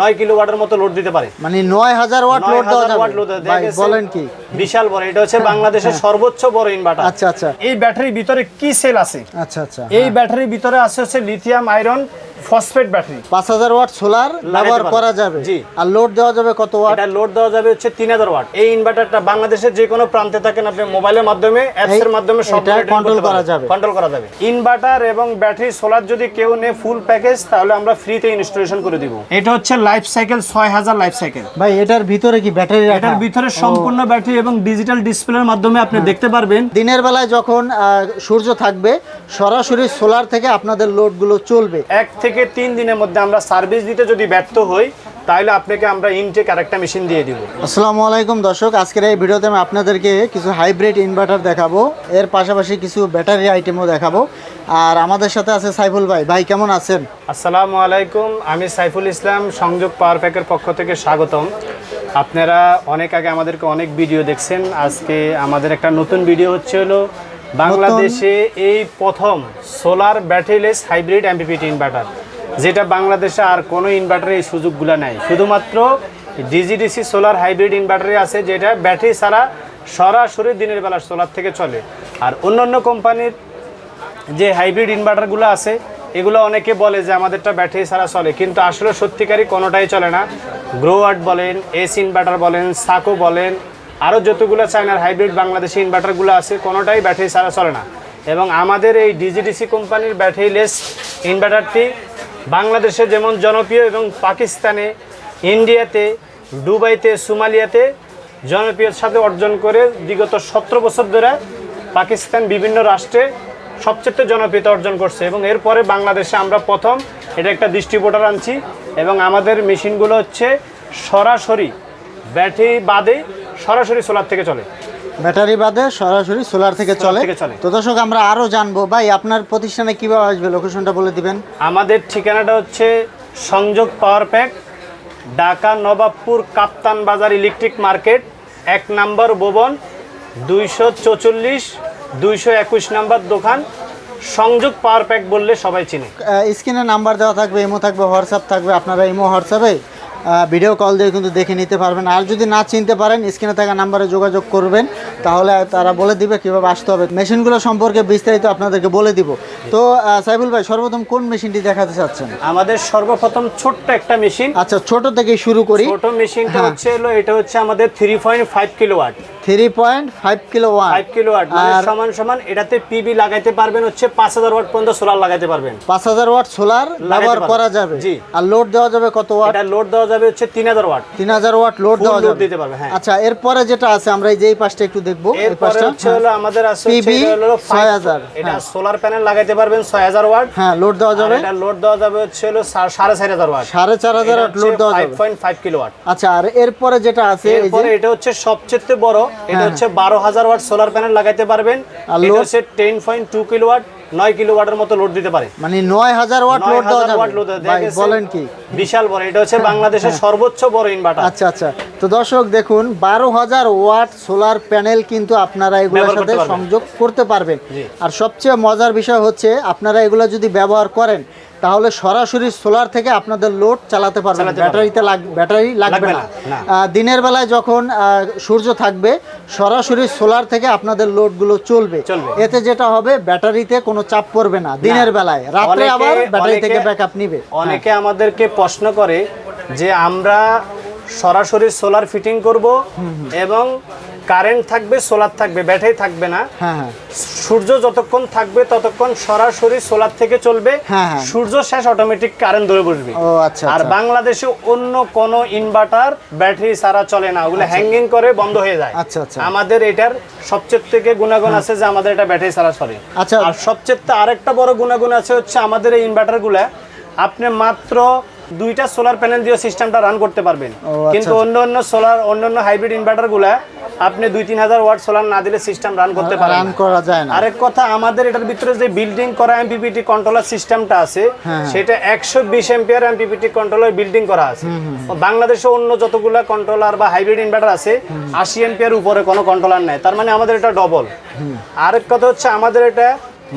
নয় কিলো ওয়াটের মতো লোড দিতে পারে। মানে নয় হাজার ওয়াট লোড দেওয়া যাবে। ভাই বলেন কি? বিশাল বড় এটা হচ্ছে বাংলাদেশের সর্বোচ্চ বড় ইনভার্টার আচ্ছা আচ্ছা। এই ব্যাটারির ভিতরে কি সেল আছে? আচ্ছা আচ্ছা। এই ব্যাটারির ভিতরে আছে হচ্ছে লিথিয়াম আয়রন ফসফেট ব্যাটারি। পাঁচ হাজার ওয়াট সোলার ব্যবহার করা যাবে। জি। আর লোড দেওয়া যাবে কত ওয়াট? এটা লোড দেওয়া যাবে হচ্ছে তিন হাজার ওয়াট। এই ইনভার্টারটা বাংলাদেশের যে কোনো প্রান্তে থাকেন আপনি মোবাইলের মাধ্যমে অ্যাপস এর মাধ্যমে সব control করা যাবে। কন্ট্রোল করা যাবে। ইনভার্টার এবং ব্যাটারি সোলার যদি কেউ নেয় ফুল প্যাকেজ তাহলে আমরা ফ্রিতে ইনস্টলেশন করে দিব। এটা হচ্ছে লাইফ সাইকেল ছয় হাজার লাইফ সাইকেল ভাই এটার ভিতরে কি ব্যাটারি রাখা? এটার ভিতরে সম্পূর্ণ ব্যাটারি এবং ডিজিটাল ডিসপ্লের মাধ্যমে আপনি দেখতে পারবেন। দিনের বেলায় যখন সূর্য থাকবে সরাসরি সোলার থেকে আপনাদের লোডগুলো চলবে। এক থেকে তিন দিনের মধ্যে আমরা সার্ভিস দিতে যদি ব্যর্থ হই তাহলে আপনাকে আমরা ইনটেক আরেকটা মেশিন দিয়ে দিব। আসসালামু আলাইকুম দর্শক আজকের এই ভিডিওতে আমি আপনাদেরকে কিছু হাইব্রিড ইনভার্টার দেখাবো। এর পাশাপাশি কিছু ব্যাটারি আইটেমও দেখাবো। আর আমাদের সাথে আছে সাইফুল ভাই। ভাই কেমন আছেন? আসসালামু আলাইকুম আমি সাইফুল ইসলাম সংযোগ পাওয়ার প্যাকের পক্ষ থেকে স্বাগতম। আপনারা অনেক আগে আমাদেরকে অনেক ভিডিও দেখছেন। আজকে আমাদের একটা নতুন ভিডিও হচ্ছে হলো বাংলাদেশে এই প্রথম solar batteryless hybrid MPPT inverter যেটা বাংলাদেশে আর কোনো ইনভার্টারে এই সুযোগগুলো নেই। শুধুমাত্র ডিজিডিসি সোলার হাইব্রিড ইনভার্টারে আছে, যেটা ব্যাটারি ছাড়া সরাসরি দিনের বেলা সোলার থেকে চলে। আর অন্য অন্য কোম্পানির যে হাইব্রিড ইনভার্টারগুলো আছে, এগুলো অনেকে বলে যে আমাদেরটা ব্যাটারি ছাড়া চলে, কিন্তু আসলে সত্যিকারই কোনোটাই চলে না। গ্রোয়ার্ড বলেন এস ইনভার্টার বলেন সাকো বলেন আরও যতগুলো চায়নার হাইব্রিড বাংলাদেশি ইনভার্টারগুলো আছে, কোনোটাই ব্যাটারি ছাড়া চলে না। এবং আমাদের এই ডিজিডিসি কোম্পানির ব্যাটারিলেস ইনভার্টারটি বাংলাদেশে যেমন জনপ্রিয় এবং পাকিস্তানে, ইন্ডিয়াতে, দুবাইতে, সোমালিয়াতে জনপ্রিয়তার সাথে অর্জন করে বিগত সতেরো বছর ধরে পাকিস্তান বিভিন্ন রাষ্ট্রে সবচেয়ে জনপ্রিয়তা অর্জন করছে এবং এরপরে বাংলাদেশে আমরা প্রথম। এটা একটা ডিস্ট্রিবিউটার আনছি এবং আমাদের মেশিনগুলো হচ্ছে সরাসরি, ব্যাটারি বাদে সরাসরি সোলার থেকে চলে। ব্যাটারি বাদে সরাসরি সোলার থেকে চলে। চলে। তো দর্শক আমরা আরও জানব ভাই আপনার প্রতিষ্ঠানে কীভাবে আসবে? লোকেশনটা বলে দিবেন। আমাদের ঠিকানাটা হচ্ছে Sangjog power pack Dhaka Nawabpur Kaptan Bazar electric market এক নম্বর ভবন দুইশো চৌচল্লিশ দুইশো একুশ নম্বর দোকান। সংযোগ পাওয়ার প্যাক বললে সবাই চিনে। স্ক্রিনে নাম্বার দেওয়া থাকবে ইমো থাকবে হোয়াটসঅ্যাপ থাকবে আপনারা ইমো হোয়াটসঅ্যাপে ভিডিও কল দিয়ে কিন্তু দেখে নিতে পারবেন। আর যদি না চিনতে পারেন স্ক্রিনে থাকা নাম্বারে যোগাযোগ করবেন তাহলে তারা বলে দিবে কীভাবে আসতে হবে। মেশিনগুলো সম্পর্কে বিস্তারিত আপনাদেরকে বলে দিব। তো সাইফুল ভাই সর্বপ্রথম কোন মেশিনটি দেখাতে চাচ্ছেন? আমাদের সর্বপ্রথম ছোট্ট একটা মেশিন আচ্ছা ছোট থেকে শুরু করি। ছোট মেশিনটা হ্যাঁ। হচ্ছে এটা হচ্ছে আমাদের three point five kilowatt 3.5 kilowatt 5 kilowatt মানে সমান সমান এটাতে পিবি লাগাইতে পারবেন হচ্ছে 5000 ওয়াট পর্যন্ত সোলার লাগাইতে পারবেন। 5000 ওয়াট সোলার ব্যবহার করা যাবে। জি। আর লোড দেওয়া যাবে কত ওয়াট এটা লোড দেওয়া যাবে হচ্ছে 3000 ওয়াট 3000 ওয়াট লোড দেওয়া যাবে। হ্যাঁ। আচ্ছা এরপরে যেটা আছে আমরা এই যে পাশটা একটু দেখব। এই পাশটা হচ্ছে হলো হ্যাঁ। আমাদের আছে পিবি 6000 এটা সোলার প্যানেল লাগাইতে পারবেন 6000 ওয়াট হ্যাঁ লোড দেওয়া যাবে। এটা লোড দেওয়া যাবে হচ্ছে হলো 4500 ওয়াট 4500 ওয়াট লোড দেওয়া যাবে। 5.5 কিলোওয়াট আচ্ছা আর এরপরে যেটা আছে এই এটা হচ্ছে সবচেয়ে বড় এটা হ্যাঁ। হচ্ছে বারো হাজার ওয়াট সোলার প্যানেল লাগাইতে পারবেন। আর এটা? হচ্ছে ten point two kilo watt kilo ওয়াটের মতো লোড দিতে পারে। মানে নয় হাজার ওয়াট লোড দেওয়া 9000 ওয়াট load যাবে। দেওয়া ভাই গেছে। বলেন কি? বিশাল বড়। এটা হচ্ছে বাংলাদেশের সর্বোচ্চ বড় ইনভার্টার আচ্ছা আচ্ছা। তো দর্শক দেখুন বারো হাজার ওয়াট সোলার প্যানেল কিন্তু আপনারা এগুলোর সাথে সংযোগ করতে পারবেন। আর সবচেয়ে মজার বিষয় হচ্ছে আপনারা এগুলো যদি ব্যবহার করেন তাহলে সরাসরি সোলার থেকে আপনাদের লোড চালাতে পারবেন। ব্যাটারিতে ব্যাটারি লাগবে না। দিনের বেলায় যখন সূর্য থাকবে সরাসরি সোলার থেকে আপনাদের লোডগুলো চলবে। চলবে। এতে যেটা হবে ব্যাটারিতে কোনো চাপ পড়বে না দিনের বেলায়। রাত্রে আবার ব্যাটারি থেকে ব্যাকআপ নিবে। অনেকে আমাদেরকে প্রশ্ন করে যে আমরা সরাসরি সোলার ফিটিং করব এবং কারেন্ট থাকবে সোলার থাকবে ব্যাটারি থাকবে না। হ্যাঁ হ্যাঁ। সূর্য যতক্ষণ থাকবে ততক্ষণ সরাসরি সোলার থেকে চলবে। হ্যাঁ। সূর্য শেষ অটোমেটিক কারেন্ট ধরে বসবে। আচ্ছা আর আচ্ছা। বাংলাদেশে অন্য কোন ইনভার্টার ব্যাটারি ছাড়া চলে না। ওগুলো হ্যাঙ্গিং করে বন্ধ হয়ে যায়। আচ্ছা, আচ্ছা। আমাদের এটার সবচেয়ে থেকে গুণাগুণ আছে যে আমাদের এটা ব্যাটারি ছাড়া চলে। আচ্ছা। আর সবচেয়ে আরেকটা বড় গুণাগুণ আছে হচ্ছে আমাদের এই ইনভার্টারগুলো আপনি মাত্র দুইটা সোলার প্যানেল দিয়ে সিস্টেমটা রান করতে পারবেন। আচ্ছা, কিন্তু অন্য অন্য সোলার অন্য অন্য হাইব্রিড ইনভার্টারগুলো আপনি দুই তিন হাজার ওয়াট সোলার না দিলে সিস্টেম রান করতে পারেন রান করা যায় না। আরেক কথা আমাদের এটার ভিতরে যে বিল্ডিং করা এমপিপিটি কন্ট্রোলার সিস্টেমটা আছে হ্যাঁ। সেটা একশো বিশ এম্পিয়ার এমপিপিটি কন্ট্রোলার বিল্ডিং করা আছে। বাংলাদেশে অন্য যতগুলো কন্ট্রোলার বা হাইব্রিড ইনভার্টার আছে আশি এম্পিয়ার উপরে কোনো কন্ট্রোলার নেই। তার মানে আমাদের এটা ডবল আরেক কথা হচ্ছে আমাদের এটা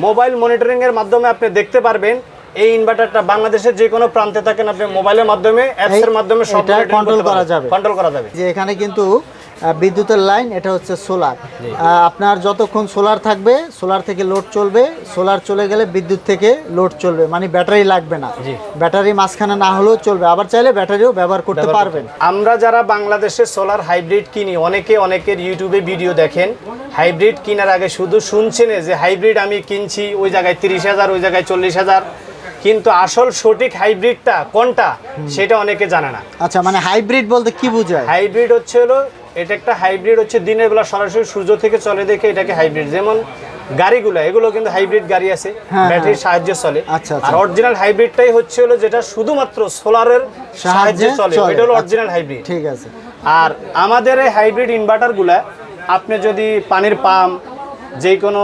মোবাইল মনিটরিং এর মাধ্যমে আপনি দেখতে পারবেন এই ইনভার্টারটা বাংলাদেশের যে কোনো প্রান্তে থাকেন আপনি মোবাইলের মাধ্যমে অ্যাপস এর মাধ্যমে সব control করা যাবে। কন্ট্রোল করা যাবে। যে এখানে কিন্তু বিদ্যুতের লাইন এটা হচ্ছে সোলার আপনার যতক্ষণ সোলার থাকবে সোলার থেকে লোড চলবে সোলার চলে গেলে বিদ্যুৎ থেকে লোড চলবে মানে ব্যাটারি লাগবে না। ব্যাটারি মাঝখানে না হলেও চলবে আবার চাইলে ব্যাটারিও ব্যবহার করতে পারবেন। আমরা যারা বাংলাদেশে সোলার হাইব্রিড কিনি অনেকে অনেকের ইউটিউবে ভিডিও দেখেন। হাইব্রিড কেনার আগে শুধু শুনছেন যে হাইব্রিড আমি কিনছি ওই জায়গায় তিরিশ হাজার ওই জায়গায় চল্লিশ হাজার। কিন্তু আসল সঠিক হাইব্রিডটা কোনটা সেটা অনেকে জানে না। আচ্ছা মানে হাইব্রিড বলতে কি বোঝায়? হাইব্রিড হচ্ছে হলো এটা একটা হাইব্রিড হচ্ছে দিনের বেলা সরাসরি সূর্য থেকে চলে দেখে এটাকে হাইব্রিড। যেমন গাড়িগুলো এগুলো কিন্তু হাইব্রিড গাড়ি আছে হ্যাঁ, ব্যাটারির সাহায্যে চলে। আচ্ছা, আচ্ছা। আর অরিজিনাল হাইব্রিডটাই হচ্ছে হলো যেটা শুধুমাত্র সোলারের সাহায্যে চলে। এটা হলো আচ্ছা। Original hybrid. ঠিক আছে। আর আমাদের এই হাইব্রিড ইনভার্টারগুলা আপনি যদি পানির পাম্প যে কোনো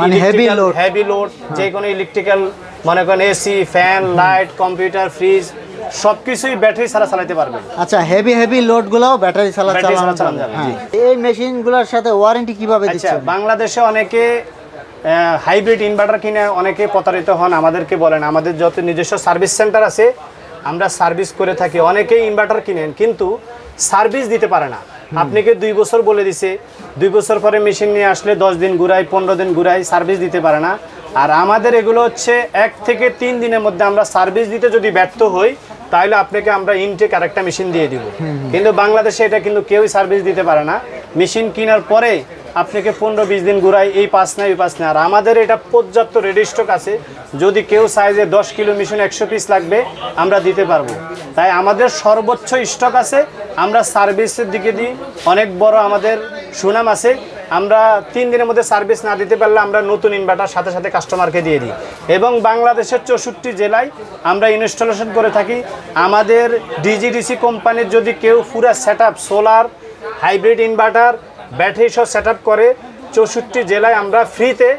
মানে heavy load। হেভি লোড যে কোনো ইলেকট্রিক্যাল মনে করেন AC fan light computer fridge সব কিছুই ব্যাটারি ছাড়া চালাতে পারবেন আচ্ছা হেভি হেভি লোড গুলাও ব্যাটারি ছাড়া চালানো যাবে। হ্যাঁ। এই মেশিনগুলোর সাথে ওয়ারেন্টি কীভাবে আচ্ছা দিচ্ছেন? বাংলাদেশে অনেকে হাইব্রিড ইনভার্টার কিনে অনেকে প্রতারিত হন আমাদেরকে বলেন আমাদের যত নিজস্ব সার্ভিস সেন্টার আছে আমরা সার্ভিস করে থাকি। অনেকেই ইনভার্টার কিনেন কিন্তু সার্ভিস দিতে পারে না। আপনাকে দুই বছর বলে দিছে? দুই বছর পরে মেশিন নিয়ে আসলে দশ দিন ঘুরাই পনেরো দিন ঘুরাই সার্ভিস দিতে পারে না। আর আমাদের এগুলো হচ্ছে এক থেকে তিন দিনের মধ্যে আমরা সার্ভিস দিতে যদি ব্যর্থ হই তাহলে আপনাকে আমরা ইনটেক আর একটা মেশিন দিয়ে দিব। কিন্তু বাংলাদেশে এটা কিন্তু কেউই সার্ভিস দিতে পারে না। মেশিন কেনার পরে আপনাকে পনেরো বিশ দিন ঘুরাই এই পাস না এই পাস না আর আমাদের এটা পর্যাপ্ত রেডি স্টক আছে। যদি কেউ সাইজে দশ কিলো মেশিন একশো পিস লাগবে আমরা দিতে পারব। তাই আমাদের সর্বোচ্চ স্টক আছে। আমরা সার্ভিসের দিকে দিই। অনেক বড় আমাদের সুনাম আছে। আমরা তিন দিনের মধ্যে সার্ভিস না দিতে পারলে আমরা নতুন ইনভার্টার সাথে সাথে কাস্টমারকে দিয়ে দিই। এবং বাংলাদেশের চৌষট্টি জেলায় আমরা ইনস্টলেশন করে থাকি। আমাদের ডিজিডিসি কোম্পানির যদি কেউ পুরো set solar hybrid inverter battery সব সেট করে, চৌষট্টি জেলায় আমরা ফ্রিতে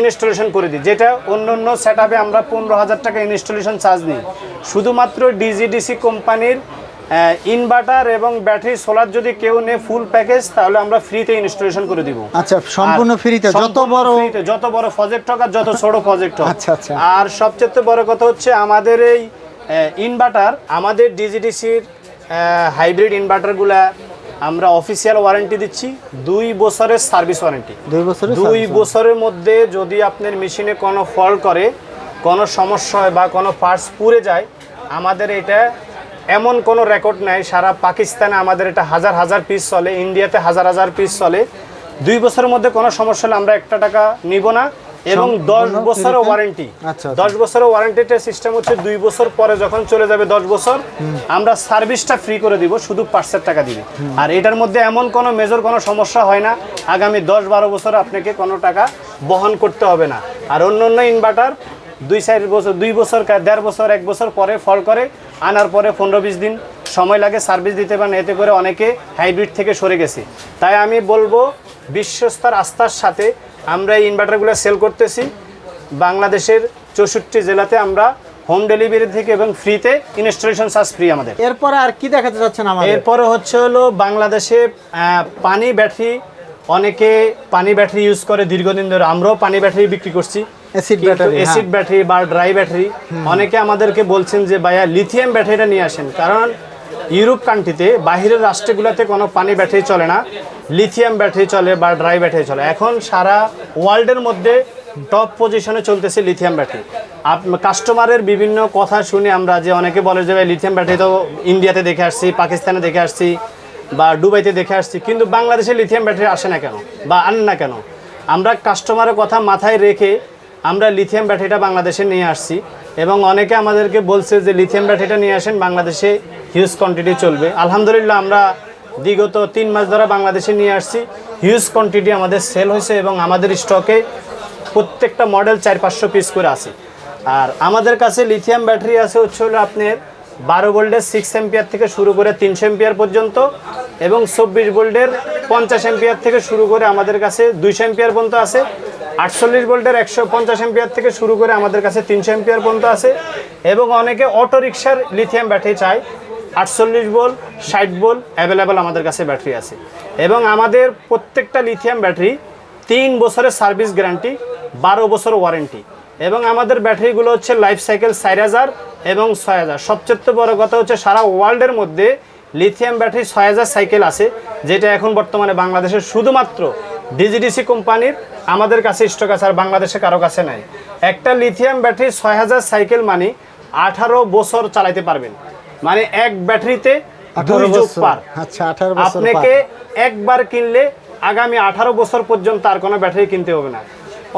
ইনস্টলেশন করে দিই। যেটা অন্য অন্য সেট আমরা পনেরো হাজার টাকা ইনস্টলেশন চার্জ নিই। শুধুমাত্র ডিজিডিসি কোম্পানির ইনভার্টার এবং ব্যাটারি সোলার যদি কেউ নেয় ফুল প্যাকেজ তাহলে আমরা ফ্রিতে ইনস্টলেশন করে দিব। আচ্ছা সম্পূর্ণ ফ্রিতে যত বড় ফ্রিতে, যত বড় প্রজেক্ট হোক আর যত ছোট প্রজেক্ট হোক। আচ্ছা, আচ্ছা। আর সবচেয়ে বড় কথা হচ্ছে আমাদের এই ইনভার্টার আমাদের ডিজিডিসির হাইব্রিড ইনভার্টারগুলা আমরা অফিসিয়াল ওয়ারেন্টি দিচ্ছি দুই বছরের সার্ভিস ওয়ারেন্টি দুই বছরের দুই বছরের মধ্যে যদি আপনার মেশিনে কোনো ফল্ট করে কোনো সমস্যা হয় বা কোনো পার্টস পুড়ে যায় আমাদের এটা এমন কোনো রেকর্ড নাই সারা পাকিস্তানে আমাদের এটা হাজার হাজার পিস চলে ইন্ডিয়াতে হাজার হাজার পিস চলে। দুই বছরের মধ্যে কোনো সমস্যা হলে আমরা একটা টাকা নিব না এবং দশ বছরের ওয়ারেন্টি আচ্ছা, আচ্ছা। দশ বছরের ওয়ারেন্টিটা সিস্টেম হচ্ছে দুই বছর পরে যখন চলে যাবে দশ বছর আমরা সার্ভিসটা ফ্রি করে দিব শুধু পার্সের টাকা দিবে। আর এটার মধ্যে এমন কোনো মেজর কোনো সমস্যা হয় না আগামী দশ বারো বছর আপনাকে কোনো টাকা বহন করতে হবে না। আর অন্য অন্য ইনভার্টার দুই চার বছর দুই বছর দেড় বছর এক বছর পরে ফল করে আনার পরে পনেরো বিশ দিন সময় লাগে সার্ভিস দিতে পারেন এতে করে অনেকে হাইব্রিড থেকে সরে গেছে। তাই আমি বলব বিশ্বস্তর আস্থার সাথে আমরা এই ইনভার্টারগুলো সেল করতেছি। বাংলাদেশের চৌষট্টি জেলাতে আমরা হোম ডেলিভারি থেকে এবং ফ্রিতে ইনস্টলেশন চার্জ ফ্রি আমাদের। এরপরে আর কি দেখাতে চাচ্ছেন আমাদের? এরপরে হচ্ছে হলো বাংলাদেশে পানি ব্যাটারি অনেকে পানি ব্যাটারি ইউজ করে দীর্ঘদিন ধরে আমরাও পানি ব্যাটারি বিক্রি করছি। অ্যাসিড ব্যাটারি বা ড্রাই ব্যাটারি অনেকে আমাদেরকে বলছেন যে ভাইয়া লিথিয়াম ব্যাটারিটা নিয়ে আসেন। কারণ ইউরোপ কান্ট্রিতে বাহিরের রাষ্ট্রগুলোতে কোনো পানি ব্যাটারি চলে না। লিথিয়াম ব্যাটারি চলে বা ড্রাই ব্যাটারি চলে। এখন সারা ওয়ার্ল্ডের মধ্যে টপ পজিশনে চলতেছে লিথিয়াম ব্যাটারি আপ কাস্টমারের বিভিন্ন কথা শুনে আমরা যে অনেকে বলে যে ভাই লিথিয়াম ব্যাটারি তো ইন্ডিয়াতে দেখে আসছি পাকিস্তানে দেখে আসছি বা দুবাইতে দেখে আসছি। কিন্তু বাংলাদেশে লিথিয়াম ব্যাটারি আসে না কেন বা আন না কেন? আমরা কাস্টমারের কথা মাথায় রেখে আমরা লিথিয়াম ব্যাটারিটা বাংলাদেশে নিয়ে আসছি এবং অনেকে আমাদেরকে বলছে যে লিথিয়াম ব্যাটারিটা নিয়ে আসেন, বাংলাদেশে হিউজ কোয়ান্টিটি চলবে। আলহামদুলিল্লাহ, আমরা বিগত তিন মাস ধরে বাংলাদেশে নিয়ে আসছি। হিউজ কোয়ান্টিটি আমাদের সেল হয়েছে এবং আমাদের স্টকে প্রত্যেকটা মডেল চার পাঁচশো পিস করে আছে। আর আমাদের কাছে লিথিয়াম ব্যাটারি আছে হচ্ছে হলো আপনার বারো ভোল্টের সিক্স এম্পিয়ার থেকে শুরু করে তিনশো এম্পিয়ার পর্যন্ত এবং চব্বিশ ভোল্টের পঞ্চাশ এম্পিয়ার থেকে শুরু করে আমাদের কাছে দুইশো এম্পিয়ার পর্যন্ত আছে। আটচল্লিশ ভোল্টের একশো পঞ্চাশ এম্পিয়ার থেকে শুরু করে আমাদের কাছে তিনশো এম্পিয়ার পর্যন্ত আছে এবং অনেকে অটো রিক্সার লিথিয়াম ব্যাটারি চায়। আটচল্লিশ ভোল্ট, ষাট ভোল্ট অ্যাভেলেবেল আমাদের কাছে ব্যাটারি আছে। এবং আমাদের প্রত্যেকটা লিথিয়াম ব্যাটারি তিন বছরের সার্ভিস গ্যারান্টি বারো বছর ওয়ারেন্টি এবং আমাদের ব্যাটারিগুলো হচ্ছে লাইফ সাইকেল চার হাজার এবং ছয় হাজার। সবচেয়ে বড় কথা হচ্ছে সারা ওয়ার্ল্ডের মধ্যে লিথিয়াম ব্যাটারি ছয় হাজার সাইকেল আছে, যেটা এখন বর্তমানে বাংলাদেশের শুধুমাত্র ডিজিডিসি কোম্পানির আমাদের কাছে স্টক আছে আর বাংলাদেশে কারও কাছে নাই। একটা লিথিয়াম ব্যাটারি ছয় হাজার সাইকেল মানে আঠারো বছর চালাইতে পারবেন। মানে এক ব্যাটারিতে আঠারো দুই যোগ পার। আচ্ছা আপনাকে একবার কিনলে আগামী আঠারো বছর পর্যন্ত আর কোনো ব্যাটারি কিনতে হবে না।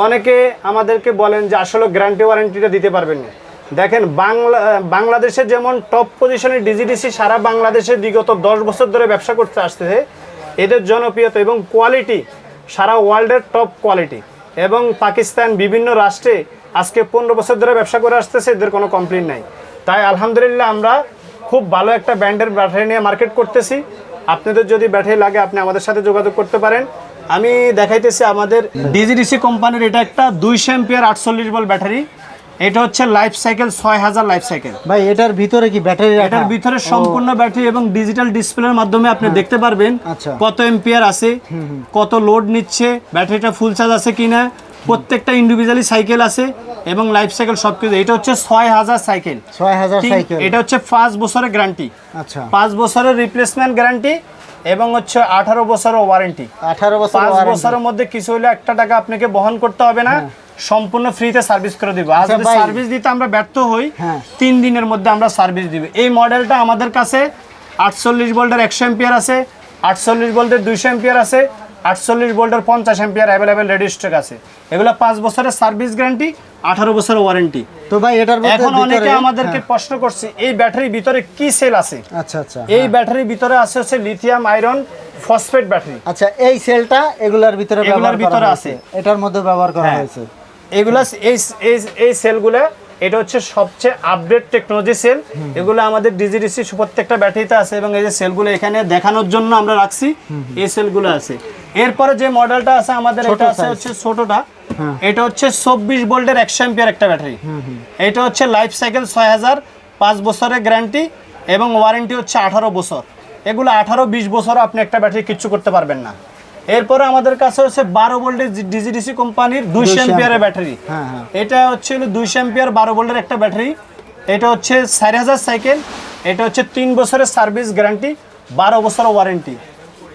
অনেকে আমাদেরকে বলেন যে আসলে গ্যারান্টি ওয়ারেন্টিটা দিতে পারবেন না। দেখেন বাংলা বাংলাদেশে যেমন টপ পজিশনে ডিজিডিসি সারা বাংলাদেশে বিগত দশ বছর ধরে ব্যবসা করতে আসতেছে এদের জনপ্রিয়তা এবং কোয়ালিটি সারা ওয়ার্ল্ডের টপ কোয়ালিটি। এবং পাকিস্তান বিভিন্ন রাষ্ট্রে আজকে পনেরো বছর ধরে ব্যবসা করে আসতেছে, এদের কোনো কমপ্লেন নাই। তাই আলহামদুলিল্লাহ আমরা খুব ভালো একটা ব্র্যান্ডের ব্যাটারি নিয়ে মার্কেট করতেছি। আপনাদের যদি ব্যাটারি লাগে, আপনি আমাদের সাথে যোগাযোগ করতে পারেন। আমি দেখাইতেছি আমাদের ডিজিডিসি কোম্পানির এটা একটা দুইশো এম্পিয়ার আটচল্লিশ বল ব্যাটারি। এটা হচ্ছে লাইফ সাইকেল ছয় হাজার লাইফ সাইকেল ভাই এটার ভিতরে কি ব্যাটারি এটার ভিতরে সম্পূর্ণ ব্যাটারি এবং ডিজিটাল ডিসপ্লের মাধ্যমে আপনি দেখতে পারবেন আচ্ছা। কত এম্পিয়ার আছে কত লোড নিচ্ছে ব্যাটারিটা ফুল চার্জ আছে কিনা প্রত্যেকটা ইন্ডিভিজুয়ালি সাইকেল আছে এবং লাইফ সাইকেল সব কিছু এটা হচ্ছে ছয় হাজার সাইকেল ছয় হাজার সাইকেল এটা হচ্ছে পাঁচ বছরের গ্যারান্টি আচ্ছা। পাঁচ বছরের রিপ্লেসমেন্ট গ্যারান্টি এবং হচ্ছে আঠারো বছরের ওয়ারেন্টি আঠারো বছর পাঁচ বছরের মধ্যে কিছু হলে একটা টাকা আপনাকে বহন করতে হবে না। সম্পূর্ণ ফ্রিতে সার্ভিস করে দিব। আর আচ্ছা যদি সার্ভিস দিতে আমরা ব্যর্থ হই হ্যাঁ। তিন দিনের মধ্যে আমরা সার্ভিস দিব। এই মডেলটা আমাদের কাছে আটচল্লিশ ভোল্টের একশো এম্পিয়ার আছে আটচল্লিশ ভোল্টের দুইশো এম্পিয়ার আছে আটচল্লিশ ভোল্টের পঞ্চাশ এম্পিয়ার অ্যাভেলেবেল রেডি স্টক আছে। এগুলো পাঁচ বছরের সার্ভিস গ্যারান্টি আঠারো বছরের ওয়ারেন্টি তো ভাই এটার এখন অনেকে আমাদেরকে প্রশ্ন করছে এই ব্যাটারির ভিতরে কি সেল আছে? হ্যাঁ, আচ্ছা আচ্ছা। এই ব্যাটারির ভিতরে আছে হচ্ছে লিথিয়াম আয়রন ফসফেট ব্যাটারি আচ্ছা এই সেলটা এগুলার ভিতরে এগুলার ব্যবহার করা ভিতরে। আছে। এটার মধ্যে ব্যবহার করা হ্যাঁ। হয়েছে। এগুলা এই এই এই সেলগুলো এটা হচ্ছে সবচেয়ে আপডেট টেকনোলজি সেল এগুলো আমাদের ডিজিডিসি প্রত্যেকটা ব্যাটারিতে আছে এবং এই যে সেলগুলো এখানে দেখানোর জন্য আমরা রাখছি এই সেলগুলো আছে। এরপরে যে মডেলটা আছে আমাদের এটা আছে হচ্ছে ছোটটা। হ্যাঁ। এটা হচ্ছে চব্বিশ ভোল্টের একশো এম্পিয়ার একটা ব্যাটারি এটা হচ্ছে লাইফ সাইকেল ছয় হাজার পাঁচ বছরের গ্যারান্টি এবং ওয়ারেন্টি হচ্ছে আঠারো বছর। এগুলো আঠারো বিশ বছর আপনি একটা ব্যাটারি কিচ্ছু করতে পারবেন না। এরপরে আমাদের কাছে হচ্ছে বারো ভোল্টের ডিজিডিসি কোম্পানির দুইশো 200 এম্পিয়ারের ব্যাটারি। হ্যাঁ, হ্যাঁ। এটা হচ্ছে দুইশো এম্পিয়ার বারো ভোল্টের একটা ব্যাটারি। এটা হচ্ছে চার হাজার সাইকেল। এটা হচ্ছে তিন বছরের সার্ভিস গ্যারান্টি বারো বছর ওয়ারেন্টি।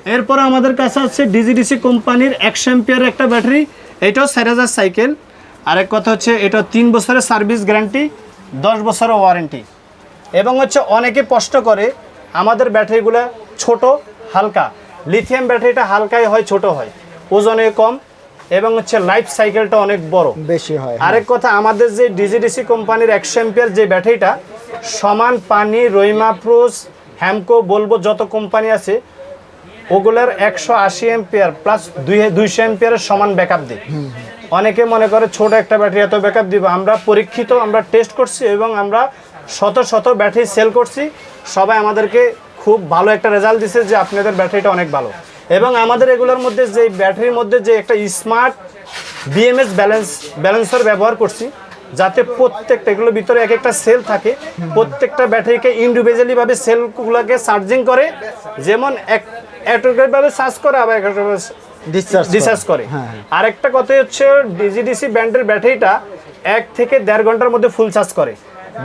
এরপরে আমাদের কাছে আছে ডিজিডিসি কোম্পানির একশো এম্পিয়ার একটা ব্যাটারি। এটাও চার হাজার সাইকেল। আরেক কথা হচ্ছে এটা তিন বছরের সার্ভিস গ্যারান্টি দশ বছরের ওয়ারেন্টি। এবং হচ্ছে অনেকে প্রশ্ন করে আমাদের ব্যাটারিগুলো ছোট হালকা। লিথিয়াম ব্যাটারিটা হালকাই হয় ছোট হয়। ওজনে কম এবং হচ্ছে লাইফ সাইকেলটা অনেক বড়। বেশি হয় হ্যাঁ। আরেক কথা আমাদের যে ডিজিডিসি কোম্পানির একশো এম্পিয়ার যে ব্যাটারিটা সমান পানি রইমা প্রোস হ্যামকো বলব যত কোম্পানি আছে ওগুলোর একশো আশি এম্পিয়ার প্লাস দুই দুইশো এম্পিয়ারের সমান ব্যাকআপ দিই অনেকে মনে করে ছোট একটা ব্যাটারি এত ব্যাকআপ দিব। আমরা পরীক্ষিত আমরা টেস্ট করছি এবং আমরা শত শত ব্যাটারি সেল করছি। সবাই আমাদেরকে খুব ভালো একটা রেজাল্ট দিছে যে আপনাদের ব্যাটারিটা অনেক ভালো। এবং আমাদের এগুলোর মধ্যে যে ব্যাটারির মধ্যে যে একটা স্মার্ট বিএমএস ব্যালেন্স ব্যালেন্সার ব্যবহার করছি যাতে প্রত্যেকটা এগুলোর ভিতরে এক একটা সেল থাকে প্রত্যেকটা ব্যাটারিকে ইন্ডিভিজুয়ালি ভাবে সেলগুলোকে চার্জিং করে যেমন এক ভাবে চার্জ করে আবার ডিসচার্জ করে। হ্যাঁ হ্যাঁ। আরেকটা কথা হচ্ছে ডিজিডিসি ব্যান্ডের ব্যাটারিটা এক থেকে দেড় ঘণ্টার মধ্যে ফুল চার্জ করে।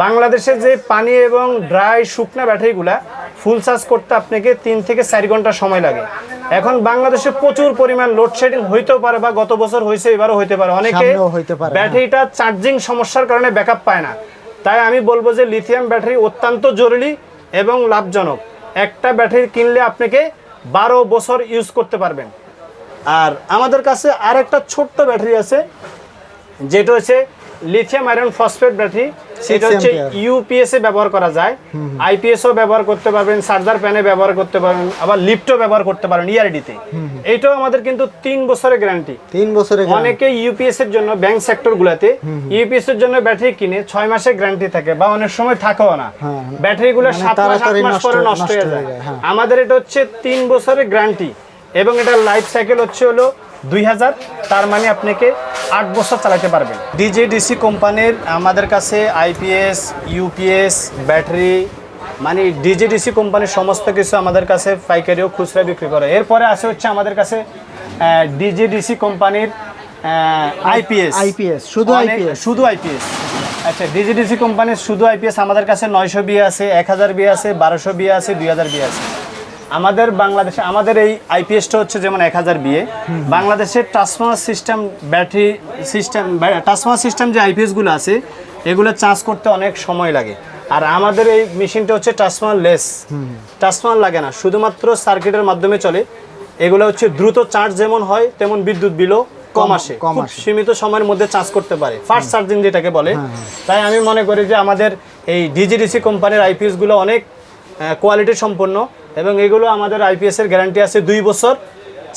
বাংলাদেশে যে পানি এবং ড্রাই শুকনা ব্যাটারিগুলা ফুল চার্জ করতে আপনাকে তিন থেকে চার ঘণ্টা সময় লাগে। এখন বাংলাদেশে প্রচুর পরিমাণ লোডশেডিং হইতেও পারে বা গত বছর হয়েছে এবারও হইতে পারে। অনেকে হইতে পারে, হ্যাঁ। ব্যাটারিটা চার্জিং সমস্যার কারণে ব্যাকআপ পায় না। তাই আমি বলব যে লিথিয়াম ব্যাটারি অত্যন্ত জরুরি এবং লাভজনক। একটা ব্যাটারি কিনলে আপনাকে বারো বছর ইউজ করতে পারবেন। আর আমাদের কাছে আরেকটা ছোট্ট ব্যাটারি আছে যেটা হচ্ছে লিথিয়াম আয়রন ফসফেট ব্যাটারি সেটা হচ্ছে ইউপিএস এ ব্যবহার করা যায়। আইপিএসও ব্যবহার করতে পারবেন চার্জার প্যানে ব্যবহার করতে পারবেন আবার লিফটও ব্যবহার করতে পারেন ইআরডিতে এইটাও আমাদের কিন্তু তিন বছরের গ্যারান্টি তিন বছরে অনেকে ইউপিএস এর জন্য ব্যাংক সেক্টর গুলাতে ইউপিএস এর জন্য ব্যাটারি কিনে ছয় মাসের গ্যারান্টি থাকে বা অনেক সময় থাকেও না। হ্যাঁ। ব্যাটারি গুলো মানে সাত মাস আট মাস পরে নষ্ট হয়ে হয়ে যায়। যায়, হ্যাঁ। আমাদের এটা হচ্ছে তিন বছরের গ্যারান্টি এবং এটা লাইফ সাইকেল হচ্ছে হলো দুই হাজার তার মানে আপনাকে আট বছর চালাতে পারবেন। ডিজেডিসি কোম্পানির আমাদের কাছে আইপিএস ইউপিএস ব্যাটারি মানে ডিজেডিসি কোম্পানির সমস্ত কিছু আমাদের কাছে পাইকারিও খুচরা বিক্রি করে। এরপরে আছে হচ্ছে আমাদের কাছে ডিজেডিসি কোম্পানির আইপিএস। আইপিএস শুধু IPS? শুধু আইপিএস। আচ্ছা ডিজিডিসি কোম্পানির শুধু আইপিএস আমাদের কাছে নয়শো বিয়ে আছে এক হাজার বিয়ে আছে বারোশো বিয়ে আছে দুই হাজার বিয়ে আছে। আমাদের বাংলাদেশে আমাদের এই আইপিএসটা হচ্ছে যেমন এক হাজার বিয়ে বাংলাদেশের transformer system battery system transformer system যে আইপিএসগুলো আছে এগুলো চার্জ করতে অনেক সময় লাগে। আর আমাদের এই মেশিনটা হচ্ছে ট্রান্সফর্মার লেস ট্রান্সফর্মার লাগে না শুধুমাত্র সার্কিটের মাধ্যমে চলে। এগুলো হচ্ছে দ্রুত চার্জ যেমন হয় তেমন বিদ্যুৎ বিলও কম আসে। খুব সীমিত সময়ের মধ্যে চার্জ করতে পারে। ফাস্ট চার্জিং যেটাকে বলে। তাই আমি মনে করি যে আমাদের এই ডিজিডিসি কোম্পানির আইপিএসগুলো অনেক কোয়ালিটি সম্পন্ন এবং এগুলো আমাদের আইপিএসের গ্যারান্টি আছে দুই বছর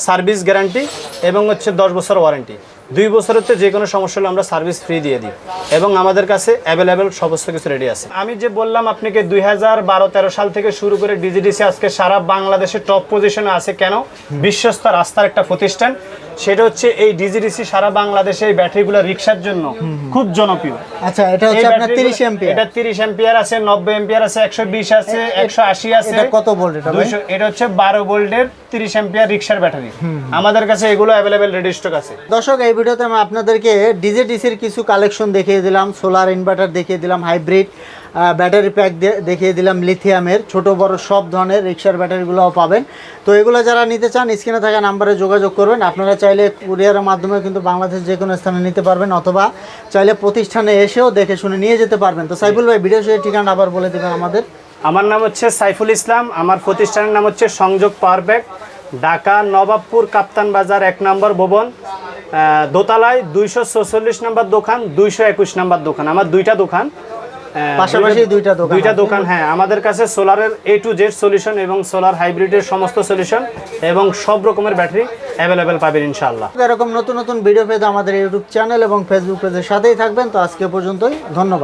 সার্ভিস গ্যারান্টি এবং হচ্ছে দশ বছর ওয়ারেন্টি দুই বছরেতে যে কোনো সমস্যা হলে আমরা সার্ভিস ফ্রি দিয়ে দিই এবং আমাদের কাছে অ্যাভেলেবেল সমস্ত কিছু রেডি আছে। আমি যে বললাম আপনাকে দুই হাজার বারো তেরো সাল থেকে শুরু করে ডিজিডিসি আজকে সারা বাংলাদেশে টপ পজিশনে আছে। কেন? বিশ্বস্ত রাস্তার একটা প্রতিষ্ঠান। সেটা হচ্ছে এই ডিজিডিসি সারা বাংলাদেশে এই ব্যাটারিগুলো রিক্সার জন্য খুব জনপ্রিয় আচ্ছা এটা হচ্ছে এই আপনার ব্যাটারিগুলো- তিরিশ এমপিয়ার এটা 30 এম্পিয়ার আছে 90 এম্পিয়ার আছে 120 আছে 180 আছে এটা কত ভোল্ট এটা ভাই? 200 এটা হচ্ছে 12 ভোল্টের 30 এম্পিয়ার রিকশার ব্যাটারি আমাদের কাছে এগুলো अवेलेबल রেডি স্টক আছে দর্শক এই ভিডিওতে আমি আপনাদেরকে ডিজেডিসির কিছু কালেকশন দেখিয়ে দিলাম সোলার ইনভার্টার দেখিয়ে দিলাম হাইব্রিড ব্যাটারি প্যাক দেখিয়ে দিলাম লিথিয়ামের ছোট, বড় সব ধরনের রিক্সার ব্যাটারিগুলোও পাবেন। তো এগুলো যারা নিতে চান স্ক্রিনে থাকা নাম্বারে যোগাযোগ করবেন। আপনারা চাইলে কুরিয়ারের মাধ্যমে কিন্তু বাংলাদেশ যে কোনো স্থানে নিতে পারবেন, অথবা চাইলে প্রতিষ্ঠানে এসেও দেখে শুনে নিয়ে যেতে পারবেন। তো সাইফুল ভাই ভিডিও শেষে ঠিকানা আবার বলে দেবেন আমাদের। আমার নাম হচ্ছে সাইফুল ইসলাম। আমার প্রতিষ্ঠানের নাম হচ্ছে সংযোগ পাওয়ার ব্যাগ। ঢাকা, নবাবপুর, কাপ্তান বাজার এক নম্বর ভবন। দোতলায় দুইশো চৌচল্লিশ নম্বর দোকান, দুইশো একুশ নম্বর দোকান। আমার দুইটা দোকান। পাশাপাশি দুইটা দোকান দুইটা দোকান হ্যাঁ আমাদের কাছে সোলারের এ টু জেড সলিউশন এবং সোলার হাইব্রিডের সমস্ত সলিউশন এবং সব রকমের ব্যাটারি অ্যাভেলেবেল পাবেন ইনশাআল্লাহ। এরকম নতুন নতুন ভিডিও পেতে আমাদের ইউটিউব চ্যানেল এবং ফেসবুক পেজের সাথেই থাকবেন। তো আজকে পর্যন্তই ধন্যবাদ।